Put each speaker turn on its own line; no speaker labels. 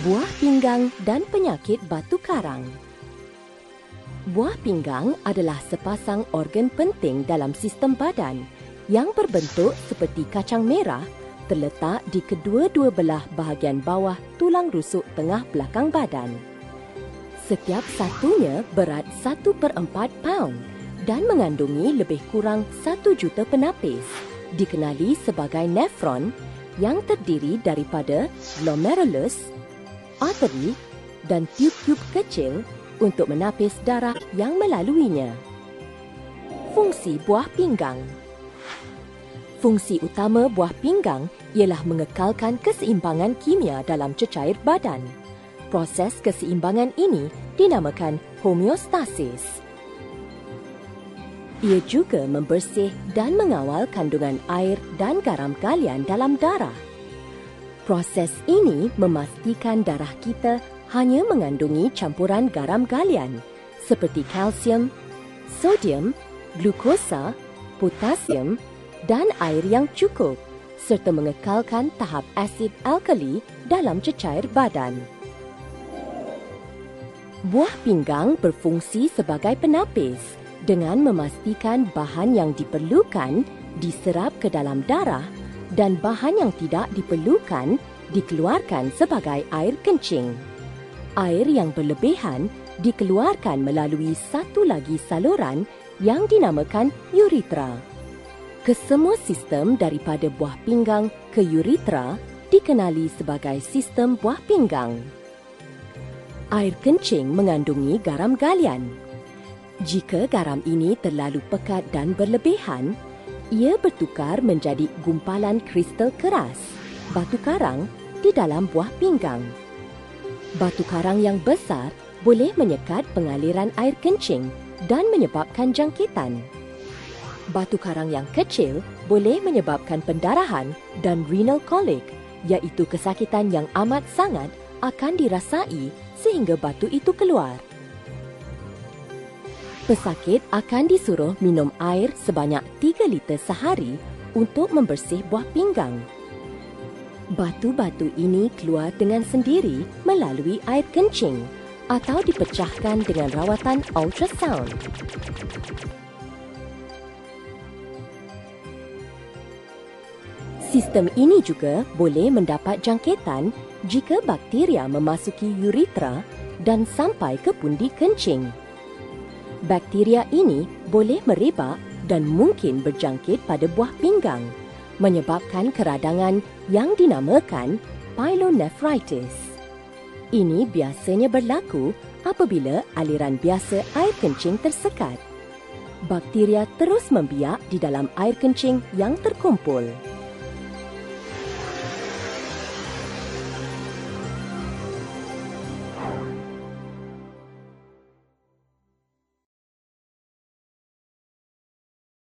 Buah pinggang dan penyakit batu karang. Buah pinggang adalah sepasang organ penting dalam sistem badan yang berbentuk seperti kacang merah terletak di kedua-dua belah bahagian bawah tulang rusuk tengah belakang badan. Setiap satunya berat 1 per 4 pound dan mengandungi lebih kurang 1 juta penapis, dikenali sebagai nefron yang terdiri daripada glomerulus, arteri dan tiub-tiub kecil untuk menapis darah yang melaluinya. Fungsi buah pinggang Fungsi utama buah pinggang ialah mengekalkan keseimbangan kimia dalam cecair badan. Proses keseimbangan ini dinamakan homeostasis. Ia juga membersih dan mengawal kandungan air dan garam galian dalam darah. Proses ini memastikan darah kita hanya mengandungi campuran garam galian seperti kalsium, sodium, glukosa, potasium dan air yang cukup serta mengekalkan tahap asid alkali dalam cecair badan. Buah pinggang berfungsi sebagai penapis dengan memastikan bahan yang diperlukan diserap ke dalam darah dan bahan yang tidak diperlukan dikeluarkan sebagai air kencing. Air yang berlebihan dikeluarkan melalui satu lagi saluran yang dinamakan urethra. Kesemua sistem daripada buah pinggang ke urethra dikenali sebagai sistem buah pinggang. Air kencing mengandungi garam galian jika garam ini terlalu pekat dan berlebihan, ia bertukar menjadi gumpalan kristal keras, batu karang di dalam buah pinggang. Batu karang yang besar boleh menyekat pengaliran air kencing dan menyebabkan jangkitan. Batu karang yang kecil boleh menyebabkan pendarahan dan renal colic, iaitu kesakitan yang amat sangat akan dirasai sehingga batu itu keluar pesakit akan disuruh minum air sebanyak 3 liter sehari untuk membersih buah pinggang. Batu-batu ini keluar dengan sendiri melalui air kencing atau dipecahkan dengan rawatan ultrasound. Sistem ini juga boleh mendapat jangkitan jika bakteria memasuki urethra dan sampai ke pundi kencing bakteria ini boleh merebak dan mungkin berjangkit pada buah pinggang, menyebabkan keradangan yang dinamakan pyelonephritis. Ini biasanya berlaku apabila aliran biasa air kencing tersekat. Bakteria terus membiak di dalam air kencing yang terkumpul.